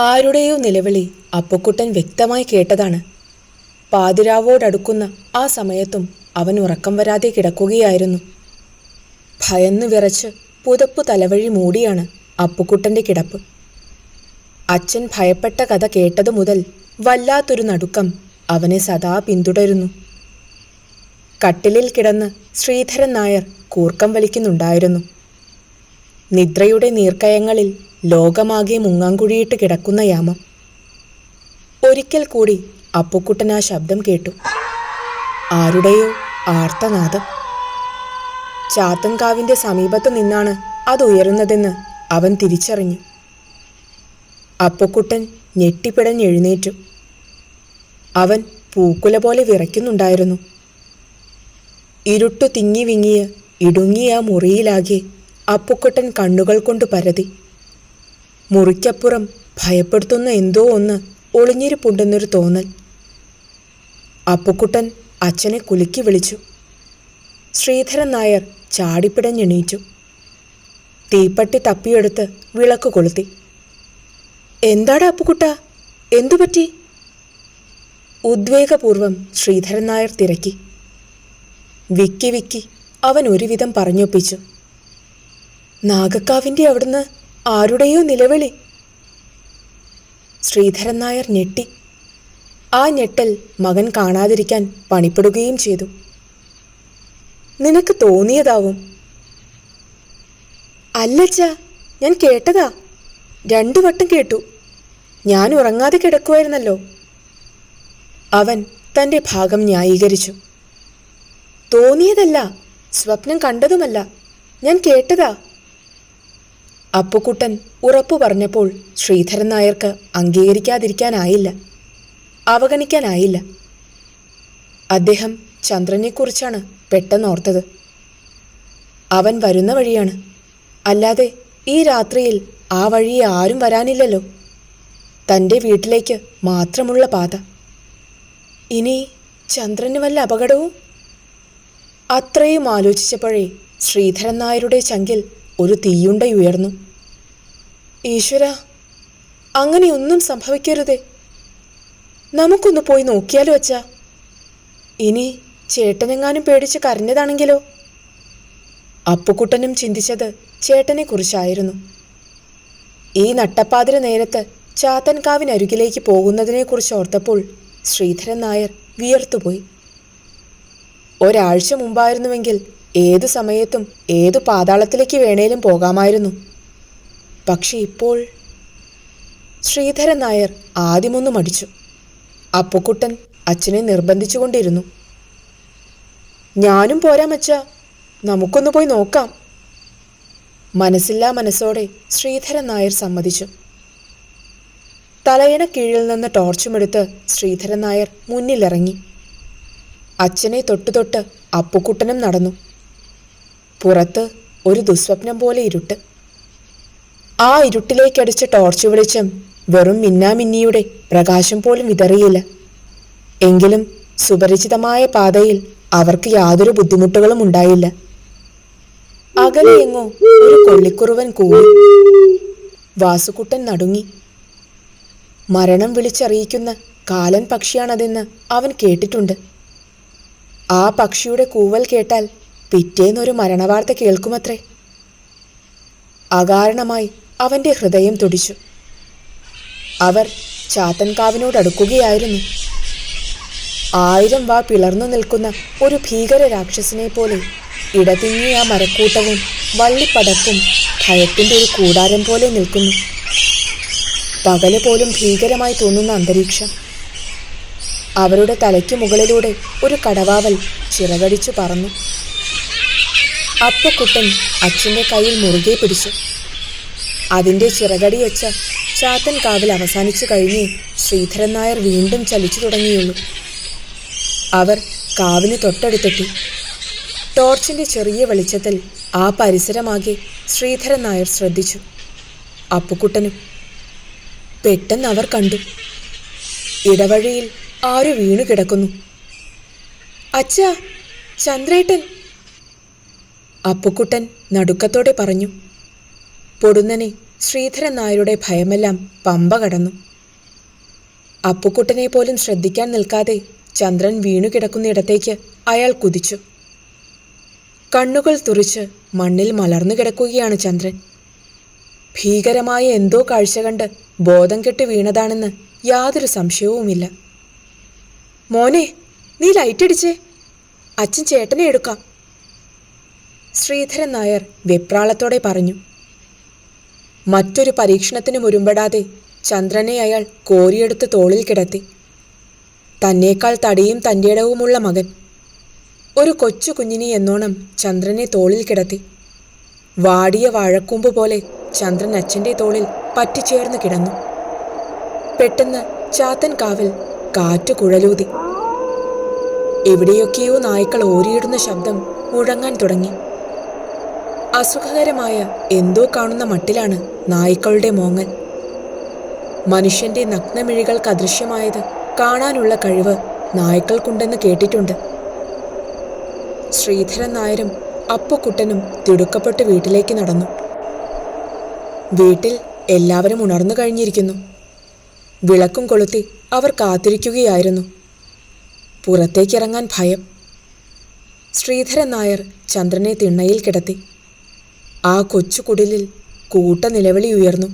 ആരുടെയോ നിലവിളി അപ്പുക്കുട്ടൻ വ്യക്തമായി കേട്ടതാണ്. പാതിരാവോടടുക്കുന്ന ആ സമയത്തും അവൻ ഉറക്കം വരാതെ കിടക്കുകയായിരുന്നു. ഭയന്നു വിറച്ച് പുതപ്പ് തലവഴി മൂടിയാണ് അപ്പുക്കുട്ടന്റെ കിടപ്പ്. അച്ഛൻ ഭയപ്പെട്ട കഥ കേട്ടതു മുതൽ വല്ലാത്തൊരു നടുക്കം അവനെ സദാ പിന്തുടരുന്നു. കട്ടിലിൽ കിടന്ന് ശ്രീധരൻ നായർ കൂർക്കം വലിക്കുന്നുണ്ടായിരുന്നു. നിദ്രയുടെ നീർക്കയങ്ങളിൽ ലോകമാകെ മുങ്ങാങ്കുഴിയിട്ട് കിടക്കുന്ന യാമം. ഒരിക്കൽ കൂടി അപ്പുക്കുട്ടൻ ആ ശബ്ദം കേട്ടു. ആരുടെയോ ആർത്തനാദം ചാത്തൻകാവിന്റെ സമീപത്ത് നിന്നാണ് അത് ഉയരുന്നതെന്ന് അവൻ തിരിച്ചറിഞ്ഞു. അപ്പുക്കുട്ടൻ ഞെട്ടിപ്പിടഞ്ഞെഴുന്നേറ്റു അവൻ പൂക്കുല പോലെ വിറയ്ക്കുന്നുണ്ടായിരുന്നു. ഇരുട്ടു തിങ്ങി വിങ്ങിയ ഇടുങ്ങിയ മുറിയിലാകെ അപ്പുക്കുട്ടൻ കണ്ണുകൾ കൊണ്ട് പരതി. മുറിക്കപ്പുറം ഭയപ്പെടുത്തുന്ന എന്തോ ഒന്ന് ഒളിഞ്ഞിരിപ്പുണ്ടെന്നൊരു തോന്നൽ. അപ്പുക്കുട്ടൻ അച്ഛനെ കുലുക്കി വിളിച്ചു. ശ്രീധരൻ നായർ ചാടിപ്പിടഞ്ഞെണീറ്റു തീപ്പട്ടി തപ്പിയെടുത്ത് വിളക്ക് കൊളുത്തി. എന്താടാ അപ്പുക്കുട്ട? എന്തുപറ്റി ഉദ്വേഗപൂർവം ശ്രീധരൻ നായർ തിരക്കി. വിക്കി വിക്കി അവൻ ഒരുവിധം പറഞ്ഞൊപ്പിച്ചു. നാഗക്കാവിന്റെ അവിടുന്ന് ആരുടെയോ നിലവിളി. ശ്രീധരൻ നായർ ഞെട്ടി. ആ ഞെട്ടൽ മകൻ കാണാതിരിക്കാൻ പണിപ്പെടുകയും ചെയ്തു. നിനക്ക് തോന്നിയതാവും. അല്ലച്ച ഞാൻ കേട്ടതാ. രണ്ടു വട്ടം കേട്ടു. ഞാൻ ഉറങ്ങാതെ കിടക്കുമായിരുന്നല്ലോ അവൻ തന്റെ ഭാഗം ന്യായീകരിച്ചു. തോന്നിയതല്ല സ്വപ്നം കണ്ടതുമല്ല. ഞാൻ കേട്ടതാ. അപ്പുക്കുട്ടൻ ഉറപ്പു പറഞ്ഞപ്പോൾ ശ്രീധരൻ നായർക്ക് അംഗീകരിക്കാതിരിക്കാനായില്ല. അവഗണിക്കാനായില്ല. അദ്ദേഹം ചന്ദ്രനെക്കുറിച്ചാണ് പെട്ടെന്ന് ഓർത്തത് അവൻ വരുന്ന വഴിയാണ്. അല്ലാതെ ഈ രാത്രിയിൽ ആ വഴിയെ ആരും വരാനില്ലല്ലോ. തന്റെ വീട്ടിലേക്ക് മാത്രമുള്ള പാത. ഇനി ചന്ദ്രന് വല്ല അപകടവും? അത്രയും ആലോചിച്ചപ്പോഴേ ശ്രീധരൻ നായരുടെ ചങ്കിൽ ഒരു തീയുണ്ടയുയർന്നു. ഈശ്വര അങ്ങനെയൊന്നും സംഭവിക്കരുതേ. നമുക്കൊന്ന് പോയി നോക്കിയാലോ അച്ഛ. ഇനി ചേട്ടനെങ്ങാനും പേടിച്ച് കരഞ്ഞതാണെങ്കിലോ? അപ്പുക്കുട്ടനും ചിന്തിച്ചത് ചേട്ടനെക്കുറിച്ചായിരുന്നു. ഈ നട്ടപ്പാതിര നേരത്ത് ചാത്തൻകാവിനരികിലേക്ക് പോകുന്നതിനെക്കുറിച്ച് ഓർത്തപ്പോൾ ശ്രീധരൻ നായർ വിയർത്തുപോയി. ഒരാഴ്ച മുമ്പായിരുന്നുവെങ്കിൽ ഏതു സമയത്തും ഏതു പാതാളത്തിലേക്ക് വേണേലും പോകാമായിരുന്നു. പക്ഷെ ഇപ്പോൾ ശ്രീധരൻ നായർ ആദ്യമൊന്ന് മടിച്ചു അപ്പുക്കുട്ടൻ അച്ഛനെ നിർബന്ധിച്ചുകൊണ്ടിരുന്നു. ഞാനും പോരാമച്ച നമുക്കൊന്ന് പോയി നോക്കാം. മനസ്സില്ലാ മനസ്സോടെ ശ്രീധരൻ നായർ സമ്മതിച്ചു. തലയിണ കീഴിൽ നിന്ന് ടോർച്ചുമെടുത്ത് ശ്രീധരൻ നായർ മുന്നിലിറങ്ങി. അച്ഛനെ തൊട്ടു തൊട്ട് അപ്പുക്കുട്ടനും നടന്നു. പുറത്ത് ഒരു ദുസ്വപ്നം പോലെ ഇരുട്ട്. ആ ഇരുട്ടിലേക്കടിച്ച ടോർച്ച് വെളിച്ചം വെറും മിന്നാമിന്നിയുടെ പ്രകാശം പോലും വിതറിയില്ല. എങ്കിലും സുപരിചിതമായ പാതയിൽ അവർക്ക് യാതൊരു ബുദ്ധിമുട്ടുകളും ഉണ്ടായില്ല. അകലെയെങ്ങോ ഒരു കൊള്ളിക്കുറുവൻ കൂടി വാസുകുട്ടൻ നടുങ്ങി. മരണം വിളിച്ചറിയിക്കുന്ന കാലൻ പക്ഷിയാണതെന്ന് അവൻ കേട്ടിട്ടുണ്ട്. ആ പക്ഷിയുടെ കൂവൽ കേട്ടാൽ പിറ്റേന്നൊരു മരണവാർത്ത കേൾക്കുമത്രേ. അകാരണമായി അവന്റെ ഹൃദയം തുടിച്ചു. അവർ ചാത്തൻകാവിനോടടുക്കുകയായിരുന്നു ആയിരം വാ പിളർന്നു നിൽക്കുന്ന ഒരു ഭീകര രാക്ഷസിനെ പോലെ ഇടതിങ്ങിയ ആ മരക്കൂട്ടവും വള്ളിപ്പടപ്പും ഭയത്തിന്റെ ഒരു കൂടാരം പോലെ നിൽക്കുന്നു. പകൽ പോലും ഭീകരമായി തോന്നുന്ന അന്തരീക്ഷം. അവരുടെ തലയ്ക്ക് മുകളിലൂടെ ഒരു കടവാവൽ ചിറകടിച്ചു പറഞ്ഞു അപ്പക്കുട്ടൻ അച്ഛന്റെ കയ്യിൽ മുറുകെ പിടിച്ചു. അതിന്റെ ചിറകടി വെച്ച ചാത്തൻ കാവിൽ അവസാനിച്ചു കഴിഞ്ഞേ ശ്രീധരൻ നായർ വീണ്ടും ചലിച്ചു തുടങ്ങിയുള്ളൂ. അവർ കാവിന് തൊട്ടടുത്തെത്തി. ടോർച്ചിന്റെ ചെറിയ വെളിച്ചത്തിൽ ആ പരിസരമാകെ ശ്രീധരൻ നായർ ശ്രദ്ധിച്ചു. അപ്പുക്കുട്ടനും പെട്ടെന്ന് അവർ കണ്ടു. ഇടവഴിയിൽ ആരു വീണു കിടക്കുന്നു? അച്ഛാ ചന്ദ്രേട്ടൻ അപ്പുക്കുട്ടൻ നടുക്കത്തോടെ പറഞ്ഞു. പൊടുന്നനെ ശ്രീധരൻ നായരുടെ ഭയമെല്ലാം പമ്പ കടന്നു. അപ്പുക്കുട്ടനെ പോലും ശ്രദ്ധിക്കാൻ നിൽക്കാതെ ചന്ദ്രൻ വീണുകിടക്കുന്നിടത്തേക്ക് അയാൾ കുതിച്ചു. കണ്ണുകൾ തുറിച്ച് മണ്ണിൽ മലർന്നു കിടക്കുകയാണ് ചന്ദ്രൻ. ഭീകരമായ എന്തോ കാഴ്ച കണ്ട് ബോധം കെട്ട് വീണതാണെന്ന് യാതൊരു സംശയവുമില്ല. മോനെ നീ ലൈറ്റ് അടിച്ചേ. അച്ഛൻ ചേട്ടനെ എടുക്കാം. ശ്രീധരൻ നായർ വെപ്രാളത്തോടെ പറഞ്ഞു. മറ്റൊരു പരീക്ഷണത്തിന് മുരുമ്പെടാതെ ചന്ദ്രനെ അയാൾ കോരിയെടുത്ത് തോളിൽ കിടത്തി. തന്നേക്കാൾ തടിയും തന്റെടവുമുള്ള മകൻ. ഒരു കൊച്ചു കുഞ്ഞിനെ എന്നോണം ചന്ദ്രനെ തോളിൽ കിടത്തി. വാടിയ വാഴക്കൂമ്പ് പോലെ ചന്ദ്രൻ അച്ഛന്റെ തോളിൽ പറ്റിച്ചേർന്ന് കിടന്നു. പെട്ടെന്ന് ചാത്തൻ കാവിൽ കാറ്റു കുഴലൂതി. എവിടെയൊക്കെയോ നായ്ക്കൾ ഓരിയിടുന്ന ശബ്ദം മുഴങ്ങാൻ തുടങ്ങി. അസുഖകരമായ എന്തോ കാണുന്ന മട്ടിലാണ് നായ്ക്കളുടെ മോങ്ങൽ. മനുഷ്യന്റെ നഗ്നമിഴികൾക്ക് അദൃശ്യമായത് കാണാനുള്ള കഴിവ് നായ്ക്കൾക്കുണ്ടെന്ന് കേട്ടിട്ടുണ്ട്. ശ്രീധരൻ നായരും അപ്പക്കുട്ടനും തിടുക്കപ്പെട്ട് വീട്ടിലേക്ക് നടന്നു. വീട്ടിൽ എല്ലാവരും ഉണർന്നു കഴിഞ്ഞിരിക്കുന്നു. വിളക്കും കൊളുത്തി അവർ കാത്തിരിക്കുകയായിരുന്നു. പുറത്തേക്കിറങ്ങാൻ ഭയം. ശ്രീധരൻ നായർ ചന്ദ്രനെ തിണ്ണയിൽ കിടത്തി. ആ കൊച്ചു കുടിലിൽ കൂട്ട നിലവിളി ഉയർന്നു.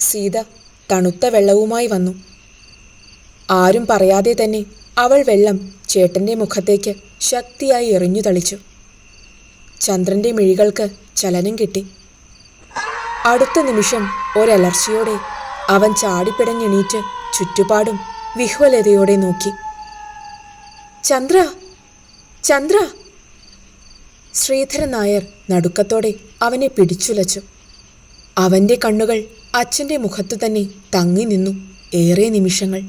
സീത തണുത്ത വെള്ളവുമായി വന്നു. ആരും പറയാതെ തന്നെ അവൾ വെള്ളം ചേട്ടന്റെ മുഖത്തേക്ക് ശക്തിയായി എറിഞ്ഞു തളിച്ചു. ചന്ദ്രന്റെ മിഴികൾക്ക് ചലനം കിട്ടി. അടുത്ത നിമിഷം ഒരലർച്ചയോടെ അവൻ ചാടിപ്പിടഞ്ഞെണീറ്റ് ചുറ്റുപാടും വിഹ്വലതയോടെ നോക്കി. ചന്ദ്ര! ചന്ദ്ര! ശ്രീധരൻ നായർ നടുക്കത്തോടെ അവനെ പിടിച്ചുലച്ചു. അവന്റെ കണ്ണുകൾ അച്ഛന്റെ മുഖത്തു തന്നെ തങ്ങി നിന്നു ഏറെ നിമിഷങ്ങൾ.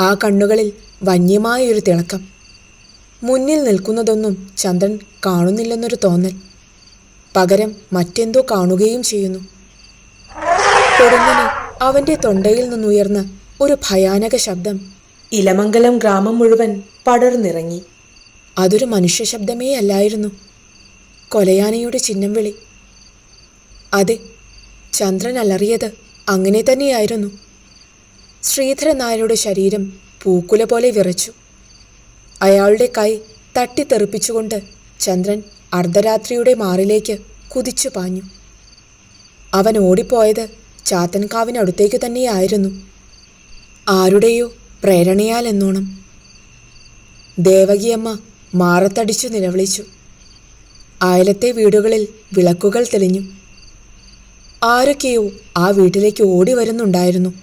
ആ കണ്ണുകളിൽ വന്യമായൊരു തിളക്കം. മുന്നിൽ നിൽക്കുന്നതൊന്നും ചന്ദ്രൻ കാണുന്നില്ലെന്നൊരു തോന്നൽ. പകരം മറ്റെന്തോ കാണുകയും ചെയ്യുന്നു. പൊടുന്നനെ അവന്റെ തൊണ്ടയിൽ നിന്നുയർന്ന ഒരു ഭയാനക ശബ്ദം ഇലമംഗലം ഗ്രാമം മുഴുവൻ പടർന്നിറങ്ങി. അതൊരു മനുഷ്യ ശബ്ദമേ അല്ലായിരുന്നു. കൊലയാനയുടെ ചിഹ്നം വിളി. അതെ ചന്ദ്രൻ അലറിയത് അങ്ങനെ തന്നെയായിരുന്നു. ശ്രീധരൻ നായരുടെ ശരീരം പൂക്കുല പോലെ വിറച്ചു. അയാളുടെ കൈ തട്ടിത്തെറിപ്പിച്ചുകൊണ്ട് ചന്ദ്രൻ അർദ്ധരാത്രിയുടെ മാറിലേക്ക് കുതിച്ചു പാഞ്ഞു. അവൻ ഓടിപ്പോയത് ചാത്തൻകാവിനടുത്തേക്ക് തന്നെയായിരുന്നു. ആരുടെയോ പ്രേരണയാൽ എന്നോണം ദേവകിയമ്മ മാറത്തടിച്ചു നിലവിളിച്ചു. അയലത്തെ വീടുകളിൽ വിളക്കുകൾ തെളിഞ്ഞു. ആരൊക്കെയോ ആ വീട്ടിലേക്ക് ഓടി വരുന്നുണ്ടായിരുന്നു.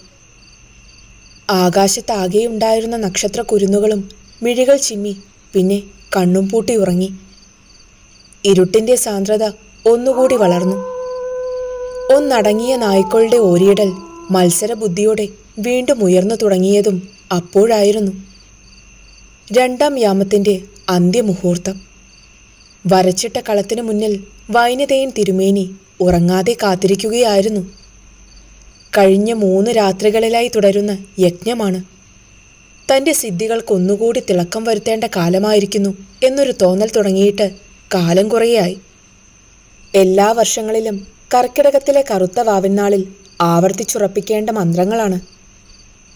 ആകാശത്താകെയുണ്ടായിരുന്ന നക്ഷത്ര കുരുന്നുകളും മിഴികൾ ചിമ്മി പിന്നെ കണ്ണും പൂട്ടി ഉറങ്ങി. ഇരുട്ടിന്റെ സാന്ദ്രത ഒന്നുകൂടി വളർന്നു. ഒന്നടങ്ങിയ നായ്ക്കളുടെ ഓരിയിടൽ മത്സരബുദ്ധിയോടെ വീണ്ടും ഉയർന്നു തുടങ്ങിയതും അപ്പോഴായിരുന്നു. രണ്ടാം യാമത്തിന്റെ അന്ത്യമുഹൂർത്തം. വരച്ചിട്ട കളത്തിനു മുന്നിൽ വൈനതയൻ തിരുമേനി ഉറങ്ങാതെ കാത്തിരിക്കുകയായിരുന്നു. കഴിഞ്ഞ മൂന്ന് രാത്രികളിലായി തുടരുന്ന യജ്ഞമാണ്. തന്റെ സിദ്ധികൾക്കൊന്നുകൂടി തിളക്കം വരുത്തേണ്ട കാലമായിരിക്കുന്നു എന്നൊരു തോന്നൽ തുടങ്ങിയിട്ട് കാലം കുറേയായി. എല്ലാ വർഷങ്ങളിലും കർക്കിടകത്തിലെ കറുത്ത വാവിനാളിൽ ആവർത്തിച്ചുറപ്പിക്കേണ്ട മന്ത്രങ്ങളാണ്.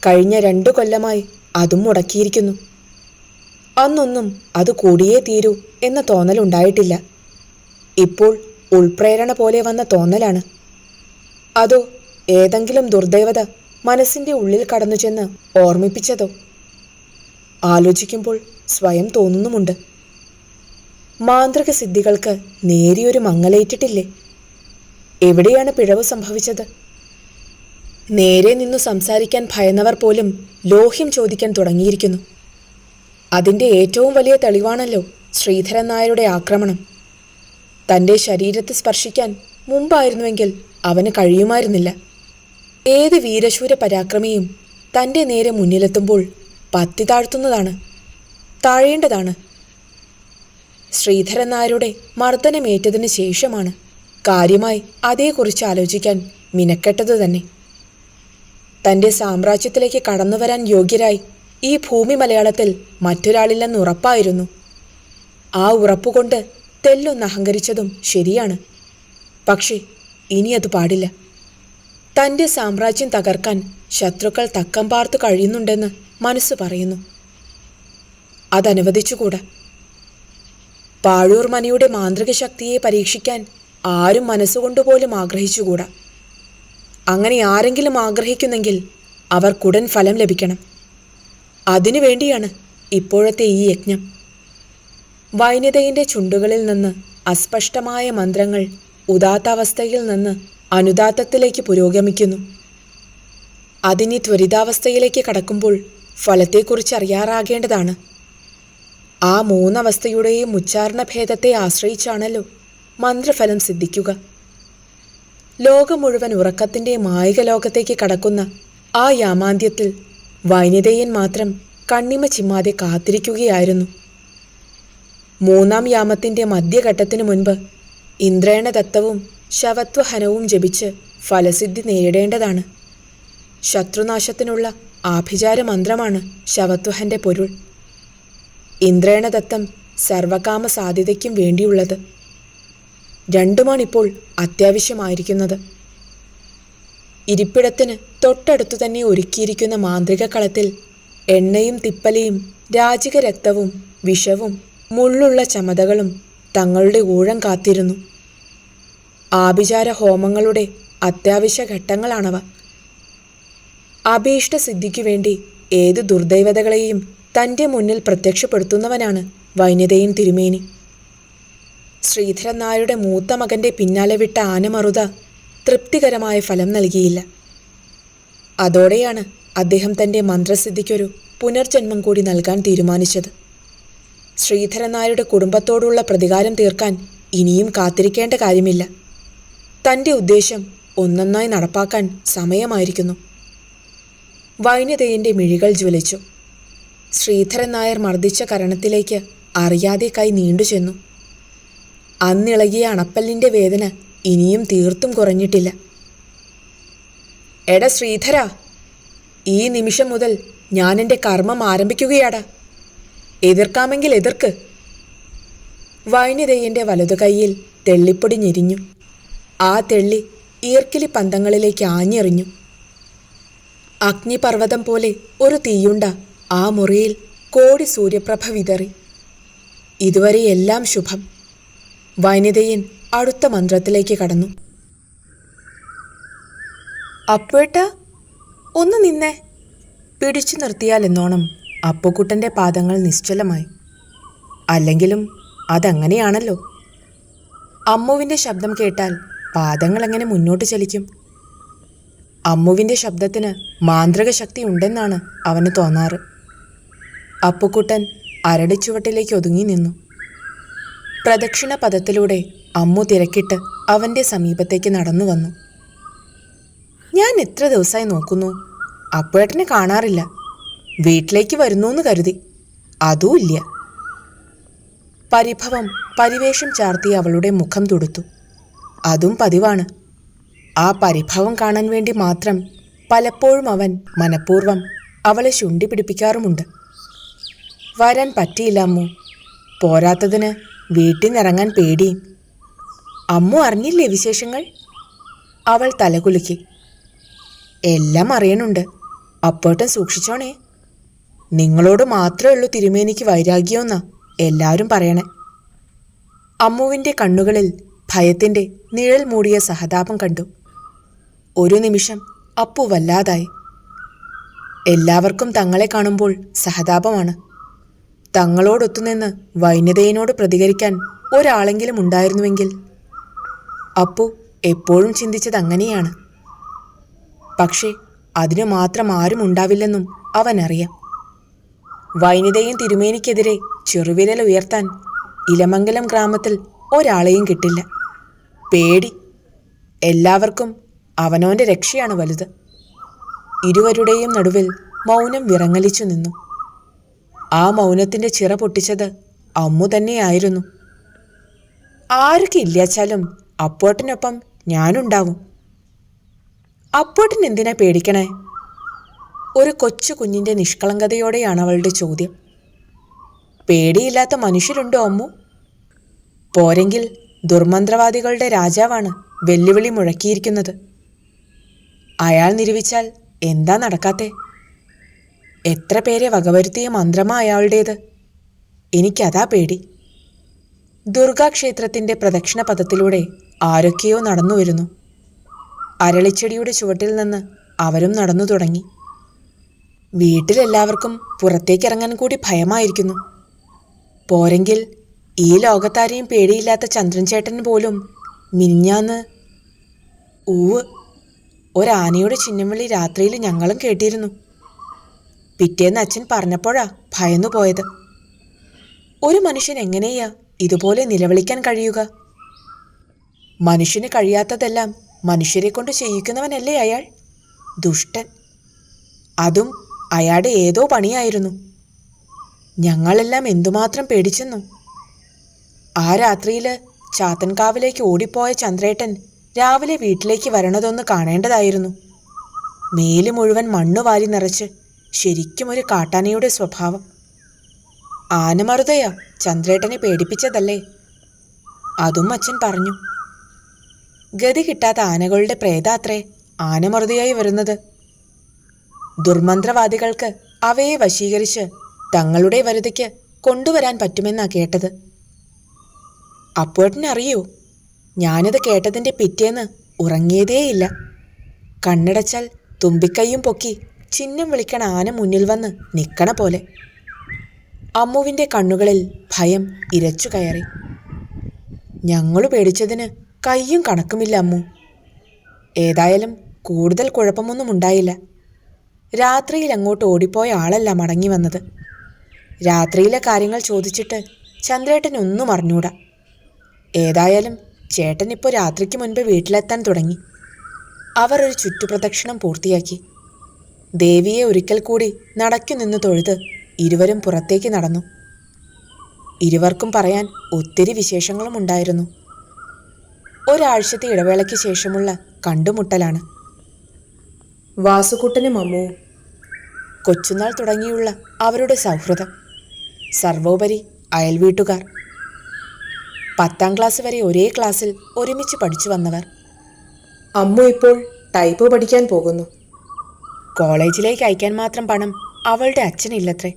കഴിഞ്ഞ രണ്ടു കൊല്ലമായി അതും മുടക്കിയിരിക്കുന്നു. അന്നൊന്നും അത് കൂടിയേ തീരൂ എന്ന തോന്നലുണ്ടായിട്ടില്ല. ഇപ്പോൾ ഉൾപ്രേരണ പോലെ വന്ന തോന്നലാണ്. അതോ ഏതെങ്കിലും ദുർദേവത മനസ്സിന്റെ ഉള്ളിൽ കടന്നു ചെന്ന് ഓർമ്മിപ്പിച്ചതോ? ആലോചിക്കുമ്പോൾ സ്വയം തോന്നുന്നുമുണ്ട്. മാന്ത്രിക സിദ്ധികൾക്ക് നേരിയൊരു മങ്ങലേറ്റിട്ടില്ലേ? എവിടെയാണ് പിഴവ് സംഭവിച്ചത്? നേരെ നിന്നു സംസാരിക്കാൻ ഭയന്നവർ പോലും ലോഹ്യം ചോദിക്കാൻ തുടങ്ങിയിരിക്കുന്നു. അതിന്റെ ഏറ്റവും വലിയ തെളിവാണല്ലോ ശ്രീധരൻ നായരുടെ ആക്രമണം. തന്റെ ശരീരത്തെ സ്പർശിക്കാൻ മുമ്പായിരുന്നുവെങ്കിൽ അവന് കഴിയുമായിരുന്നില്ല. ഏത് വീരശൂര പരാക്രമിയും തന്റെ നേരെ മുന്നിലെത്തുമ്പോൾ പത്തി താഴ്ത്തുന്നതാണ് താഴേണ്ടതാണ്. ശ്രീധരൻ നായരുടെ മർദ്ദനമേറ്റതിന് ശേഷമാണ് കാര്യമായി അതേക്കുറിച്ച് ആലോചിക്കാൻ മിനക്കെട്ടത് തന്നെ. തന്റെ സാമ്രാജ്യത്തിലേക്ക് കടന്നുവരാൻ യോഗ്യരായി ഈ ഭൂമി മലയാളത്തിൽ മറ്റൊരാളില്ലെന്ന് ഉറപ്പായിരുന്നു. ആ ഉറപ്പുകൊണ്ട് തെല്ലൊന്ന് അഹങ്കരിച്ചതും ശരിയാണ്. പക്ഷേ ഇനി അത് പാടില്ല. തന്റെ സാമ്രാജ്യം തകർക്കാൻ ശത്രുക്കൾ തക്കം പാർത്തു കഴിയുന്നുണ്ടെന്ന് മനസ്സ് പറയുന്നു. അതനുവദിച്ചുകൂടാ. പാഴൂർ മനയുടെ മാന്ത്രിക ശക്തിയെ പരീക്ഷിക്കാൻ ആരും മനസ്സുകൊണ്ടുപോലും ആഗ്രഹിച്ചുകൂടാ. അങ്ങനെ ആരെങ്കിലും ആഗ്രഹിക്കുന്നെങ്കിൽ അവർക്കുടൻ ഫലം ലഭിക്കണം. അതിനു വേണ്ടിയാണ് ഇപ്പോഴത്തെ ഈ യജ്ഞം. വൈനതയിന്റെ ചുണ്ടുകളിൽ നിന്ന് അസ്പഷ്ടമായ മന്ത്രങ്ങൾ ഉദാത്താവസ്ഥയിൽ നിന്ന് അനുദാത്തത്തിലേക്ക് പുരോഗമിക്കുന്നു. അതിനി ത്വരിതാവസ്ഥയിലേക്ക് കടക്കുമ്പോൾ ഫലത്തെക്കുറിച്ച് അറിയാറാകേണ്ടതാണ്. ആ മൂന്നവസ്ഥയുടെയും ഉച്ചാരണ ഭേദത്തെ ആശ്രയിച്ചാണല്ലോ മന്ത്രഫലം സിദ്ധിക്കുക. ലോകം മുഴുവൻ ഉറക്കത്തിന്റെ മായിക ലോകത്തേക്ക് കടക്കുന്ന ആ യാമാന്ത്യത്തിൽ വൈനിതയൻ മാത്രം കണ്ണിമ ചിമ്മാതെ കാത്തിരിക്കുകയായിരുന്നു. മൂന്നാം യാമത്തിന്റെ മധ്യഘട്ടത്തിനു മുൻപ് ഇന്ദ്രേണദത്തവും ശവത്വഹനവും ജപിച്ച് ഫലസിദ്ധി നേരിടേണ്ടതാണ്. ശത്രുനാശത്തിനുള്ള ആഭിചാര മന്ത്രമാണ് ശവത്വഹന്റെ പൊരുൾ. ഇന്ദ്രേണദത്തം സർവകാമ സാധ്യതയ്ക്കും വേണ്ടിയുള്ളത്. രണ്ടുമാണിപ്പോൾ അത്യാവശ്യമായിരിക്കുന്നത്. ഇരിപ്പിടത്തിന് തൊട്ടടുത്തു തന്നെ ഒരുക്കിയിരിക്കുന്ന മാന്ത്രിക കളത്തിൽ എണ്ണയും തിപ്പലയും രാജിക രക്തവും വിഷവും മുള്ളുള്ള ചമതകളും തങ്ങളുടെ ഊഴം കാത്തിരുന്നു. ആഭിചാര ഹോമങ്ങളുടെ അത്യാവശ്യ ഘട്ടങ്ങളാണവ. അഭീഷ്ട സിദ്ധിക്കു വേണ്ടി ഏത് ദുർദൈവതകളെയും തന്റെ മുന്നിൽ പ്രത്യക്ഷപ്പെടുത്തുന്നവനാണ് വൈനതയും തിരുമേനി. ശ്രീധരൻ നായരുടെ മൂത്ത മകന്റെ പിന്നാലെ വിട്ട ആനമറുത തൃപ്തികരമായ ഫലം നൽകിയില്ല. അതോടെയാണ് അദ്ദേഹം തന്റെ മന്ത്രസിദ്ധിക്കൊരു പുനർജന്മം കൂടി നൽകാൻ തീരുമാനിച്ചത്. ശ്രീധരൻ നായരുടെ കുടുംബത്തോടുള്ള പ്രതികാരം തീർക്കാൻ ഇനിയും കാത്തിരിക്കേണ്ട കാര്യമില്ല. തന്റെ ഉദ്ദേശം ഒന്നൊന്നായി നടപ്പാക്കാൻ സമയമായിരിക്കുന്നു. വൈന്യതയന്റെ മിഴികൾ ജ്വലിച്ചു. ശ്രീധരൻ നായർ മർദ്ദിച്ച കരണത്തിലേക്ക് അറിയാതെ കൈ നീണ്ടു ചെന്നു അന്നിളകിയ അണപ്പല്ലിന്റെ വേദന ഇനിയും തീർത്തും കുറഞ്ഞിട്ടില്ല. എടാ ശ്രീധര ഈ നിമിഷം മുതൽ ഞാൻ എന്റെ കർമ്മം ആരംഭിക്കുകയാടാ. എതിർക്കാമെങ്കിൽ എതിർക്ക്? വൈനിതയ്യന്റെ വലതു കൈയിൽ തെള്ളിപ്പൊടി ഞെരിഞ്ഞു. ആ തെള്ളി ഈർക്കിലി പന്തങ്ങളിലേക്ക് ആഞ്ഞെറിഞ്ഞു. അഗ്നിപർവതം പോലെ ഒരു തീയുണ്ട ആ മുറിയിൽ കോടി സൂര്യപ്രഭ വിതറി. ഇതുവരെ എല്ലാം ശുഭം. വൈനിതയൻ അടുത്ത മന്ത്രത്തിലേക്ക് കടന്നു. അപ്പേട്ട ഒന്ന് നിന്നെ. പിടിച്ചു നിർത്തിയാൽ എന്നോണം അപ്പുക്കുട്ടന്റെ പാദങ്ങൾ നിശ്ചലമായി. അല്ലെങ്കിലും അതങ്ങനെയാണല്ലോ. അമ്മുവിന്റെ ശബ്ദം കേട്ടാൽ പാദങ്ങൾ എങ്ങനെ മുന്നോട്ട് ചലിക്കും? അമ്മുവിന്റെ ശബ്ദത്തിന് മാന്ത്രിക ശക്തി ഉണ്ടെന്നാണ് അവന് തോന്നാറ്. അപ്പുക്കുട്ടൻ അരടിച്ചുവട്ടിലേക്ക് ഒതുങ്ങി നിന്നു. പ്രദക്ഷിണ പദത്തിലൂടെ അമ്മു തിരക്കിട്ട് അവന്റെ സമീപത്തേക്ക് നടന്നു വന്നു. ഞാൻ എത്ര ദിവസമായി നോക്കുന്നു? അപ്പേട്ടനെ കാണാറില്ല. വീട്ടിലേക്ക് വരുന്നു എന്ന് കരുതി അതുമില്ല പരിഭവം പരിവേഷം ചാർത്തി അവളുടെ മുഖം തുടുത്തു. അതും പതിവാണ്. ആ പരിഭവം കാണാൻ വേണ്ടി മാത്രം പലപ്പോഴും അവൻ മനഃപൂർവം അവളെ ശുണ്ടി പിടിപ്പിക്കാറുമുണ്ട് വരാൻ പറ്റിയില്ല അമ്മു. പോരാത്തതിന് വീട്ടിൽ നിന്നിറങ്ങാൻ പേടിയും അമ്മു അറിഞ്ഞില്ലേ വിശേഷങ്ങൾ? അവൾ തലകുലുക്കി എല്ലാം അറിയണുണ്ട്. അപ്പോട്ടും സൂക്ഷിച്ചോണേ. നിങ്ങളോട് മാത്രമേ ഉള്ളൂ തിരുമേനിക്ക് വൈരാഗ്യമെന്നാ എല്ലാവരും പറയണേ. അമ്മുവിന്റെ കണ്ണുകളിൽ ഭയത്തിന്റെ നിഴൽ മൂടിയ സഹതാപം കണ്ടു. ഒരു നിമിഷം അപ്പു വല്ലാതായി. എല്ലാവർക്കും തങ്ങളെ കാണുമ്പോൾ സഹതാപമാണ്. തങ്ങളോടൊത്തുനിന്ന് വൈന്യതയോട് പ്രതികരിക്കാൻ ഒരാളെങ്കിലും ഉണ്ടായിരുന്നുവെങ്കിൽ അപ്പു എപ്പോഴും ചിന്തിച്ചത് അങ്ങനെയാണ്. പക്ഷേ അതിനു മാത്രം ആരും ഉണ്ടാവില്ലെന്നും അവനറിയാം. വൈനിതയും തിരുമേനിക്കെതിരെ ചെറുവിരൽ ഉയർത്താൻ ഇലമംഗലം ഗ്രാമത്തിൽ ഒരാളെയും കിട്ടില്ല. പേടി. എല്ലാവർക്കും അവനോന്റെ രക്ഷയാണ് വലുത്. ഇരുവരുടെയും നടുവിൽ മൗനം വിറങ്ങലിച്ചു നിന്നു. ആ മൗനത്തിന്റെ ചിറ പൊട്ടിച്ചത് അമ്മു തന്നെയായിരുന്നു. ആർക്കില്ലാച്ചാലും അപ്പോട്ടിനൊപ്പം ഞാനുണ്ടാവും. അപ്പോട്ടിന് എന്തിനാ പേടിക്കണേ? ഒരു കൊച്ചു കുഞ്ഞിന്റെ നിഷ്കളങ്കതയോടെയാണ് അവളുടെ ചോദ്യം. പേടിയില്ലാത്ത മനുഷ്യരുണ്ടോ അമ്മു? പോരെങ്കിൽ ദുർമന്ത്രവാദികളുടെ രാജാവാണ് വെല്ലുവിളി മുഴക്കിയിരിക്കുന്നത്. അയാൾ നിരൂപിച്ചാൽ എന്താ നടക്കാത്തെ? എത്ര പേരെ വകവരുത്തിയ മന്ത്രമാ അയാളുടേത്? എനിക്കതാ പേടി. ദുർഗാക്ഷേത്രത്തിന്റെ പ്രദക്ഷിണ പഥത്തിലൂടെ ആരൊക്കെയോ നടന്നു വരുന്നു. അരളിച്ചെടിയുടെ ചുവട്ടിൽ നിന്ന് അവരും നടന്നു തുടങ്ങി. വീട്ടിലെല്ലാവർക്കും പുറത്തേക്കിറങ്ങാൻ കൂടി ഭയമായിരിക്കുന്നു. പോരെങ്കിൽ ഈ ലോകത്താരെയും പേടിയില്ലാത്ത ചന്ദ്രൻ ചേട്ടൻ പോലും മിനിഞ്ഞാന്ന് ഊവ് ഒരാനയുടെ ചിഹ്നവിളി രാത്രിയിൽ ഞങ്ങളും കേട്ടിരുന്നു. പിറ്റേന്ന് അച്ഛൻ പറഞ്ഞപ്പോഴാ ഭയന്നു പോയത് ഒരു മനുഷ്യൻ എങ്ങനെയാ ഇതുപോലെ നിലവിളിക്കാൻ കഴിയുക? മനുഷ്യന് കഴിയാത്തതെല്ലാം മനുഷ്യരെ കൊണ്ട് ചെയ്യിക്കുന്നവനല്ലേ അയാൾ? ദുഷ്ടൻ. അതും അയാളുടെ ഏതോ പണിയായിരുന്നു. ഞങ്ങളെല്ലാം എന്തുമാത്രം പേടിച്ചെന്നു. ആ രാത്രിയിൽ ചാത്തൻകാവിലേക്ക് ഓടിപ്പോയ ചന്ദ്രേട്ടൻ രാവിലെ വീട്ടിലേക്ക് വരണതൊന്ന് കാണേണ്ടതായിരുന്നു. മേൽ മുഴുവൻ മണ്ണ് വാരി നിറച്ച് ശരിക്കും ഒരു കാട്ടാനയുടെ സ്വഭാവം. ആനമറുതയാ ചന്ദ്രേട്ടനെ പേടിപ്പിച്ചതല്ലേ? അതും അച്ഛൻ പറഞ്ഞു. ഗതി കിട്ടാത്ത ആനകളുടെ പ്രേതാത്രേ ആനമറുതിയായി വരുന്നത്. ദുർമന്ത്രവാദികൾക്ക് അവയെ വശീകരിച്ച് തങ്ങളുടെ വരുതിക്ക് കൊണ്ടുവരാൻ പറ്റുമെന്നാ കേട്ടത്. അപ്പോട്ടിനറിയോ ഞാനത് കേട്ടതിന്റെ പിറ്റേന്ന് ഉറങ്ങിയതേയില്ല. കണ്ണടച്ചാൽ തുമ്പിക്കൈയും പൊക്കി ചിഹ്നം വിളിക്കണ ആന മുന്നിൽ വന്ന് നിൽക്കണ പോലെ. അമ്മുവിന്റെ കണ്ണുകളിൽ ഭയം ഇരച്ചു കയറി. ഞങ്ങളു പേടിച്ചതിന് കയ്യും കണക്കുമില്ല അമ്മു. ഏതായാലും കൂടുതൽ കുഴപ്പമൊന്നും ഉണ്ടായില്ല. രാത്രിയിൽ അങ്ങോട്ട് ഓടിപ്പോയ ആളല്ല മടങ്ങി വന്നത്. രാത്രിയിലെ കാര്യങ്ങൾ ചോദിച്ചിട്ട് ചന്ദ്രേട്ടൻ ഒന്നും അറിഞ്ഞൂടാ. ഏതായാലും ചേട്ടൻ ഇപ്പോൾ രാത്രിക്ക് മുൻപ് വീട്ടിലെത്താൻ തുടങ്ങി. അവർ ഒരു ചുറ്റുപ്രദക്ഷിണം പൂർത്തിയാക്കി. ദേവിയെ ഒരിക്കൽ കൂടി നടക്കു നിന്ന് തൊഴുത് ഇരുവരും പുറത്തേക്ക് നടന്നു. ഇരുവർക്കും പറയാൻ ഒത്തിരി വിശേഷങ്ങളും ഉണ്ടായിരുന്നു ഒരാഴ്ചത്തെ ഇടവേളയ്ക്ക് ശേഷമുള്ള കണ്ടുമുട്ടലാണ്. വാസുകുട്ടനും അമ്മുവും കൊച്ചുനാൾ തുടങ്ങിയുള്ള അവരുടെ സൗഹൃദം. സർവോപരി അയൽവീട്ടുകാർ പത്താം ക്ലാസ് വരെ ഒരേ ക്ലാസ്സിൽ ഒരുമിച്ച് പഠിച്ചു വന്നവർ. അമ്മു ഇപ്പോൾ ടൈപ്പ് പഠിക്കാൻ പോകുന്നു. കോളേജിലേക്ക് അയക്കാൻ മാത്രം പണം അവളുടെ അച്ഛനില്ലത്രേ.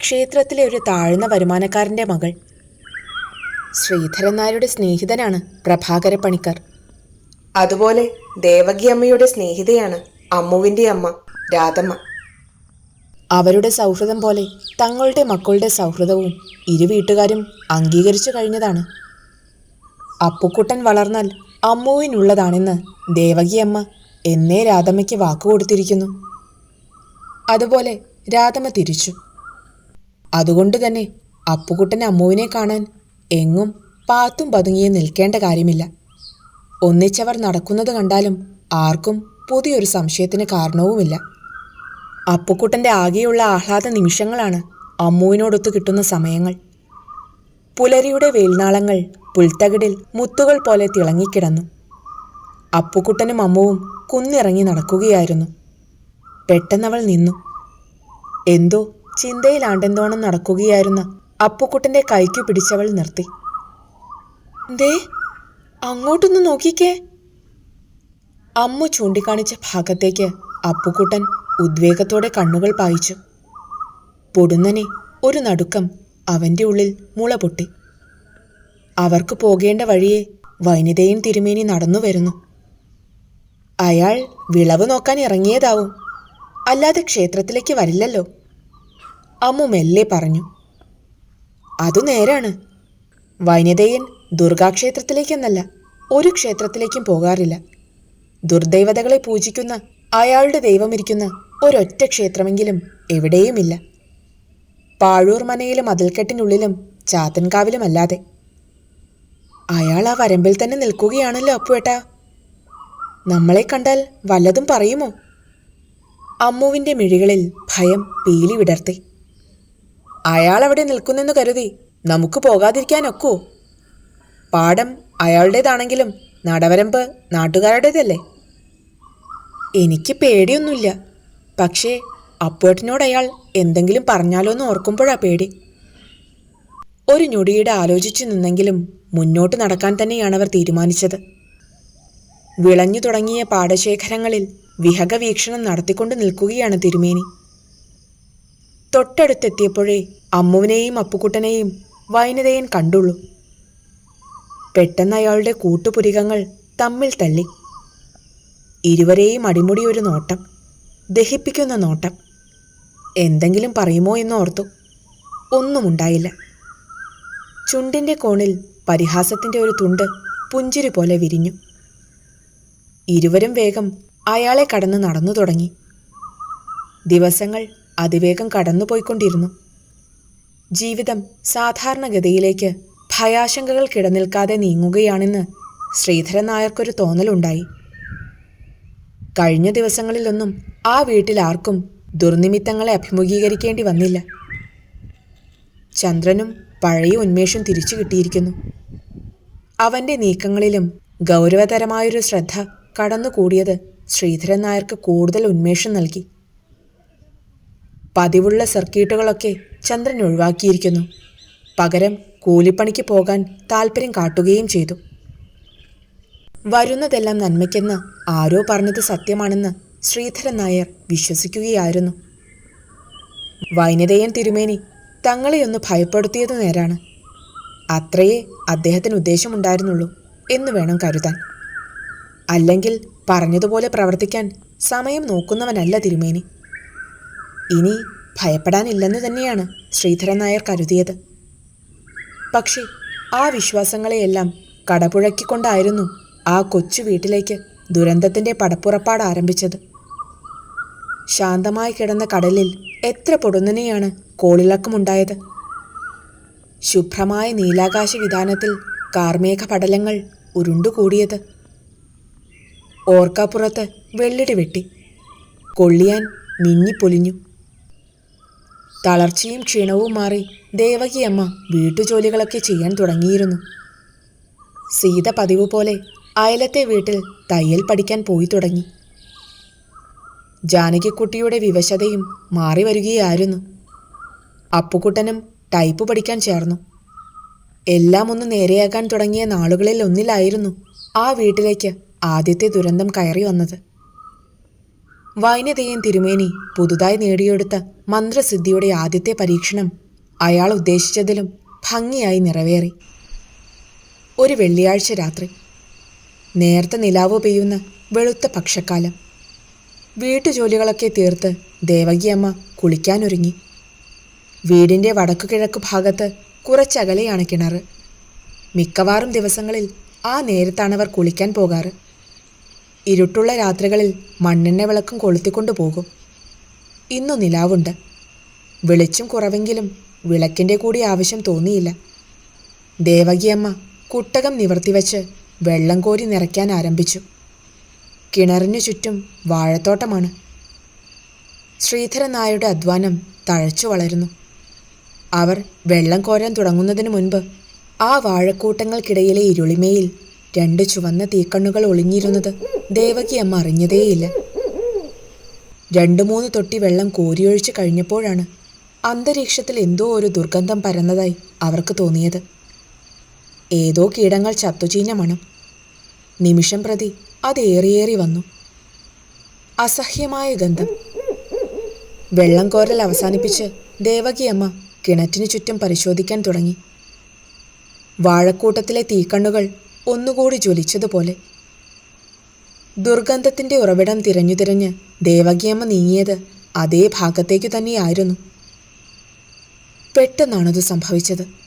ക്ഷേത്രത്തിലെ ഒരു താഴ്ന്ന വരുമാനക്കാരന്റെ മകൾ ശ്രീധരൻ നായരുടെ സ്നേഹിതനാണ് പ്രഭാകര പണിക്കർ. അതുപോലെ ദേവകി അമ്മയുടെ സ്നേഹിതയാണ് അമ്മുവിന്റെ അമ്മ രാധമ്മ. അവരുടെ സൗഹൃദം പോലെ തങ്ങളുടെ മക്കളുടെ സൗഹൃദവും ഇരു വീട്ടുകാരും അംഗീകരിച്ചു കഴിഞ്ഞതാണ്. അപ്പുക്കുട്ടൻ വളർന്നാൽ അമ്മുവിനുള്ളതാണെന്ന് ദേവകിയമ്മ എന്നേ രാധമ്മയ്ക്ക് വാക്കുകൊടുത്തിരിക്കുന്നു. അതുപോലെ രാധമ്മ തിരിച്ചു. അതുകൊണ്ട് തന്നെ അപ്പുക്കുട്ടൻ അമ്മുവിനെ കാണാൻ എങ്ങും പാത്തും പതുങ്ങിയും നിൽക്കേണ്ട കാര്യമില്ല. ഒന്നിച്ചവർ നടക്കുന്നത് കണ്ടാലും ആർക്കും പുതിയൊരു സംശയത്തിന് കാരണവുമില്ല. അപ്പുക്കുട്ടന്റെ ആകെയുള്ള ആഹ്ലാദ നിമിഷങ്ങളാണ് അമ്മുവിനോടൊത്ത് കിട്ടുന്ന സമയങ്ങൾ. പുലരിയുടെ വേൽനാളങ്ങൾ പുൽത്തകിടിൽ മുത്തുകൾ പോലെ തിളങ്ങിക്കിടന്നു. അപ്പുക്കുട്ടനും അമ്മുവും കുന്നിറങ്ങി നടക്കുകയായിരുന്നു. പെട്ടെന്നവൾ നിന്നു. എന്തോ ചിന്തയിലാണ്ടെന്തോണം നടക്കുകയായിരുന്ന അപ്പുക്കുട്ടന്റെ കൈക്കു പിടിച്ചവൾ നിർത്തി. ദേ അങ്ങോട്ടൊന്ന് നോക്കിക്കേ. അമ്മു ചൂണ്ടിക്കാണിച്ച ഭാഗത്തേക്ക് അപ്പുക്കുട്ടൻ ഉദ്വേഗത്തോടെ കണ്ണുകൾ പായിച്ചു. പൊടുന്നനെ ഒരു നടുക്കം അവന്റെ ഉള്ളിൽ മുള പൊട്ടി. അവർക്ക് പോകേണ്ട വഴിയെ വനിതയും തിരുമേനി നടന്നു വരുന്നു. അയാൾ വിളവ് നോക്കാൻ ഇറങ്ങിയതാവും. അല്ലാതെ ക്ഷേത്രത്തിലേക്ക് വരില്ലല്ലോ. അമ്മു മെല്ലെ പറഞ്ഞു. അതു നേരാണ്. വൈനതയൻ ദുർഗാക്ഷേത്രത്തിലേക്കെന്നല്ല ഒരു ക്ഷേത്രത്തിലേക്കും പോകാറില്ല. ദുർദൈവതകളെ പൂജിക്കുന്ന അയാളുടെ ദൈവമിരിക്കുന്ന ഒരൊറ്റ ക്ഷേത്രമെങ്കിലും എവിടെയുമില്ല. പാഴൂർ മനയിലെ മതിൽക്കെട്ടിനുള്ളിലും ചാത്തൻകാവിലുമല്ലാതെ. അയാൾ ആ വരമ്പിൽ തന്നെ നിൽക്കുകയാണല്ലോ അപ്പുവേട്ടാ. നമ്മളെ കണ്ടാൽ വല്ലതും പറയുമോ? അമ്മുവിന്റെ മിഴികളിൽ ഭയം പീലി വിടർത്തി. അയാൾ അവിടെ നിൽക്കുന്നെന്ന് കരുതി നമുക്ക് പോകാതിരിക്കാനൊക്കോ. പാടം അയാളുടേതാണെങ്കിലും നടവരമ്പ് നാട്ടുകാരുടേതല്ലേ? എനിക്ക് പേടിയൊന്നുമില്ല. പക്ഷേ അപ്പേട്ടിനോട് അയാൾ എന്തെങ്കിലും പറഞ്ഞാലോ എന്ന് ഓർക്കുമ്പോഴാ പേടി. ഒരു ഞൊടിയുടെ ആലോചിച്ചു നിന്നെങ്കിലും മുന്നോട്ട് നടക്കാൻ തന്നെയാണ് അവർ തീരുമാനിച്ചത്. വിളഞ്ഞു തുടങ്ങിയ പാടശേഖരങ്ങളിൽ വിഹകവീക്ഷണം നടത്തിക്കൊണ്ട് നിൽക്കുകയാണ് തിരുമേനി. തൊട്ടടുത്തെത്തിയപ്പോഴേ അമ്മുവിനെയും അപ്പുക്കുട്ടനെയും വൈനതയൻ കണ്ടുള്ളൂ. പെട്ടെന്ന് അയാളുടെ കൂട്ടുപുരികങ്ങൾ തമ്മിൽ തള്ളി. ഇരുവരെയും അടിമുടി ഒരു നോട്ടം ദഹിപ്പിക്കുന്ന നോട്ടം. എന്തെങ്കിലും പറയുമോ എന്നോർത്തു. ഒന്നുമുണ്ടായില്ല. ചുണ്ടിന്റെ കോണിൽ പരിഹാസത്തിന്റെ ഒരു തുണ്ട് പുഞ്ചിരി പോലെ വിരിഞ്ഞു. ഇരുവരും വേഗം അയാളെ കടന്ന് നടന്നു തുടങ്ങി. ദിവസങ്ങൾ അതിവേഗം കടന്നുപോയിക്കൊണ്ടിരുന്നു. ജീവിതം സാധാരണഗതിയിലേക്ക് ഭയാശങ്കകൾ കിടനിൽക്കാതെ നീങ്ങുകയാണെന്ന് ശ്രീധരൻ നായർക്കൊരു തോന്നലുണ്ടായി. കഴിഞ്ഞ ദിവസങ്ങളിലൊന്നും ആ വീട്ടിൽ ആർക്കും ദുർനിമിത്തങ്ങളെ അഭിമുഖീകരിക്കേണ്ടി വന്നില്ല. ചന്ദ്രനും പഴയ ഉന്മേഷം തിരിച്ചു കിട്ടിയിരിക്കുന്നു. അവന്റെ നീക്കങ്ങളിലും ഗൗരവതരമായൊരു ശ്രദ്ധ കടന്നുകൂടിയത് ശ്രീധരൻ നായർക്ക് കൂടുതൽ ഉന്മേഷം നൽകി. പതിവുള്ള സർക്യൂട്ടുകളൊക്കെ ചന്ദ്രൻ ഒഴിവാക്കിയിരിക്കുന്നു. പകരം കൂലിപ്പണിക്ക് പോകാൻ താല്പര്യം കാട്ടുകയും ചെയ്തു. വരുന്നതെല്ലാം നന്മയ്ക്കെന്ന് ആരോ പറഞ്ഞത് സത്യമാണെന്ന് ശ്രീധരൻ നായർ വിശ്വസിക്കുകയായിരുന്നു. വൈനതയൻ തിരുമേനി തങ്ങളെയൊന്ന് ഭയപ്പെടുത്തിയത് നേരാണ്. അത്രയേ അദ്ദേഹത്തിന് ഉദ്ദേശമുണ്ടായിരുന്നുള്ളൂ എന്ന് വേണം കരുതാൻ. അല്ലെങ്കിൽ പറഞ്ഞതുപോലെ പ്രവർത്തിക്കാൻ സമയം നോക്കുന്നവനല്ല തിരുമേനി. ഇനി ഭയപ്പെടാനില്ലെന്ന് തന്നെയാണ് ശ്രീധരൻ നായർ കരുതിയത്. പക്ഷേ ആ വിശ്വാസങ്ങളെയെല്ലാം കടപുഴക്കിക്കൊണ്ടായിരുന്നു ആ കൊച്ചു വീട്ടിലേക്ക് ദുരന്തത്തിന്റെ പടപ്പുറപ്പാട് ആരംഭിച്ചത്. ശാന്തമായി കിടന്ന കടലിൽ എത്ര പൊടുന്നനെയാണ് കോളിളക്കമുണ്ടായത്. ശുഭ്രമായ നീലാകാശ വിധാനത്തിൽ കാർമേഘ പടലങ്ങൾ ഉരുണ്ടുകൂടിയത്. ഓർക്കാപ്പുറത്ത് വെള്ളിടി വെട്ടി. കൊള്ളിയാൻ മിന്നിപ്പൊലിഞ്ഞു. തളർച്ചയും ക്ഷീണവും മാറി ദേവകിയമ്മ വീട്ടുജോലികളൊക്കെ ചെയ്യാൻ തുടങ്ങിയിരുന്നു. സീത പതിവ് പോലെ അയലത്തെ വീട്ടിൽ തയ്യൽ പഠിക്കാൻ പോയി തുടങ്ങി. ജാനകിക്കുട്ടിയുടെ വിവശതയും മാറി വരികയായിരുന്നു. അപ്പുക്കുട്ടനും ടൈപ്പ് പഠിക്കാൻ ചേർന്നു. എല്ലാം ഒന്ന് നേരെയാക്കാൻ തുടങ്ങിയ നാളുകളിൽ ഒന്നിലായിരുന്നു ആ വീട്ടിലേക്ക് ആദ്യത്തെ ദുരന്തം കയറി വന്നത്. വൈനതയൻ തിരുമേനി പുതുതായി നേടിയെടുത്ത മന്ത്രസിദ്ധിയുടെ ആദ്യത്തെ പരീക്ഷണം അയാൾ ഉദ്ദേശിച്ചതിലും ഭംഗിയായി നിറവേറി. ഒരു വെള്ളിയാഴ്ച രാത്രി നേർത്ത നിലാവ് പെയ്യുന്ന വെളുത്ത പക്ഷക്കാലം. വീട്ടുജോലികളൊക്കെ തീർത്ത് ദേവകിയമ്മ കുളിക്കാനൊരുങ്ങി. വീടിന്റെ വടക്കുകിഴക്ക് ഭാഗത്ത് കുറച്ചകലെയാണ് കിണർ മിക്കവാറും ദിവസങ്ങളിൽ ആ നേരത്താണവർ കുളിക്കാൻ പോകാറ്. ഇരുട്ടുള്ള രാത്രികളിൽ മണ്ണെണ്ണ വിളക്കും കൊളുത്തിക്കൊണ്ടു പോകും. ഇന്നു നിലാവുണ്ട്. വെളിച്ചം കുറവെങ്കിലും വിളക്കിന്റെ കൂടി ആവശ്യം തോന്നിയില്ല. ദേവകിയമ്മ കുട്ടകം നിവർത്തിവെച്ച് വെള്ളം കോരി നിറയ്ക്കാൻ ആരംഭിച്ചു. കിണറിനു ചുറ്റും വാഴത്തോട്ടമാണ്. ശ്രീധരൻ നായരുടെ അധ്വാനം തഴച്ചു വളരുന്നു. അവർ വെള്ളം കോരാൻ തുടങ്ങുന്നതിന് മുൻപ് ആ വാഴക്കൂട്ടങ്ങൾക്കിടയിലെ ഇരുളിമയിൽ രണ്ട് ചുവന്ന തീക്കണ്ണുകൾ ഒളിഞ്ഞിരുന്നത് ദേവകി അമ്മ അറിഞ്ഞതേയില്ല. രണ്ടു മൂന്ന് തൊട്ടി വെള്ളം കോരിയൊഴിച്ച് കഴിഞ്ഞപ്പോഴാണ് അന്തരീക്ഷത്തിൽ എന്തോ ഒരു ദുർഗന്ധം പരന്നതായി അവർക്ക് തോന്നിയത്. ഏതോ കീടങ്ങൾ ചത്തുചീഞ്ഞ മണം. നിമിഷം പ്രതി അതേറിയേറി വന്നു. അസഹ്യമായ ഗന്ധം. വെള്ളം കോരൽ അവസാനിപ്പിച്ച് ദേവകി അമ്മ കിണറ്റിനു ചുറ്റും പരിശോധിക്കാൻ തുടങ്ങി. വാഴക്കൂട്ടത്തിലെ തീക്കണ്ണുകൾ ഒന്നുകൂടി ജ്വലിച്ചതുപോലെ. ദുർഗന്ധത്തിന്റെ ഉറവിടം തിരഞ്ഞു തിരഞ്ഞ് ദേവകിയമ്മ നീങ്ങിയത് അതേ ഭാഗത്തേക്കു തന്നെയായിരുന്നു. പെട്ടെന്നാണത് സംഭവിച്ചത്.